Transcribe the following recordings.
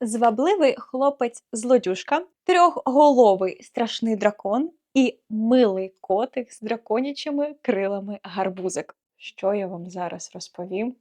звабливий хлопець злодюшка, трьохголовий страшний дракон і милий котик з драконячими крилами гарбузик. Що я вам зараз розповім?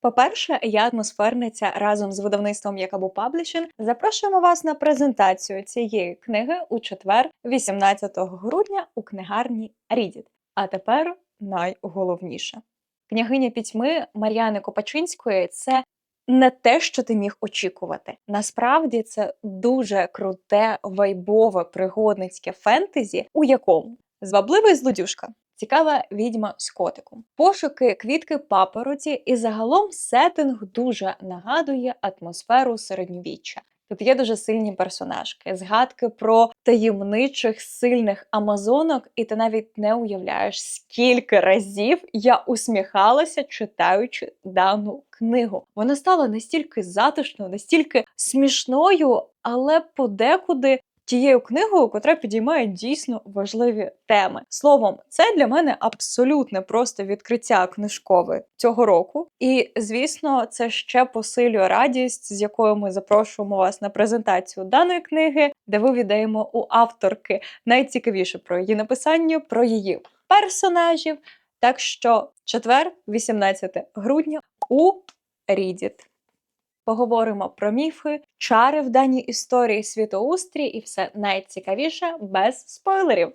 По-перше, я атмосферниця разом з видавництвом Якабу Паблішин запрошуємо вас на презентацію цієї книги у четвер, 18 грудня, у книгарні Рідіт. А тепер найголовніше. Княгиня пітьми Мар'яни Копачинської це не те, що ти міг очікувати. Насправді це дуже круте, вайбове пригодницьке фентезі, у якому звабливий злодюшка, цікава відьма з котиком, пошуки квітки папороті, і загалом сеттинг дуже нагадує атмосферу середньовіччя. Тут є дуже сильні персонажки, згадки про таємничих сильних амазонок, і ти навіть не уявляєш, скільки разів я усміхалася, читаючи дану книгу. Вона стала настільки затишною, настільки смішною, але подекуди тією книгою, котра підіймає дійсно важливі теми. Словом, це для мене абсолютне просто відкриття книжкове цього року. І звісно, це ще посилює радість, з якою ми запрошуємо вас на презентацію даної книги, де вивідаємо у авторки найцікавіше про її написання, про її персонажів. Так що четвер, 18 грудня, у Рідіт. Поговоримо про міфи, чари в даній історії світоустрій і все найцікавіше без спойлерів.